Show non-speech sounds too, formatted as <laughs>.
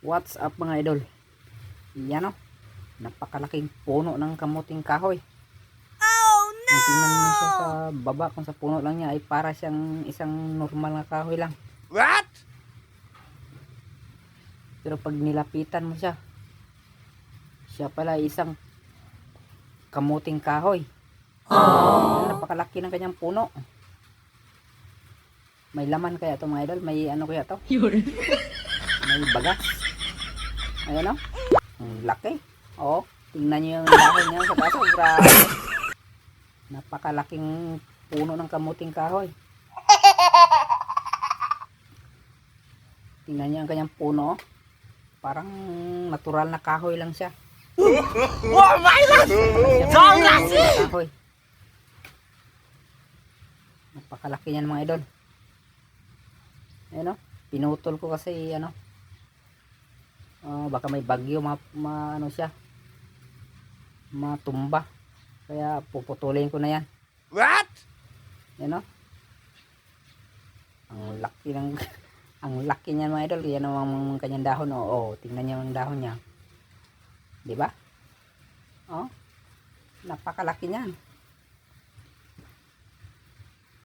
What's up mga idol? Yan o. Napakalaking puno ng kamuting kahoy. Oh no! Kung tingnan niyo siya sa baba, kung sa puno lang niya ay para siyang isang normal na kahoy lang. What? Pero pag nilapitan mo siya, siya pala ay isang kamuting kahoy. Oh. Napakalaki ng kanyang puno. May laman kaya to mga idol? May ano kaya to? May bagas. Ayan o. Ang laki. Oo. Tingnan nyo yung dahon niya sa taas. oh, Grabe. Napakalaking puno ng kamuting kahoy. Tingnan nyo ang kanyang puno. oh. Parang natural na kahoy lang siya. Oh my god! Siyang kahoy. Napakalaki niyan mga idol. Ayan o. Pinutol ko kasi ano. Ah, baka may bagyo ma, ma ano siya. Matumba. Kaya puputulin ko na yan. What? Ayan o. Ang laki ng <laughs> ang laki niyan mga idol. Yan ang kanyang dahon. Oo, oh, tingnan niyo ang dahon niya. 'Di ba? Oh. Napakalaki niyan.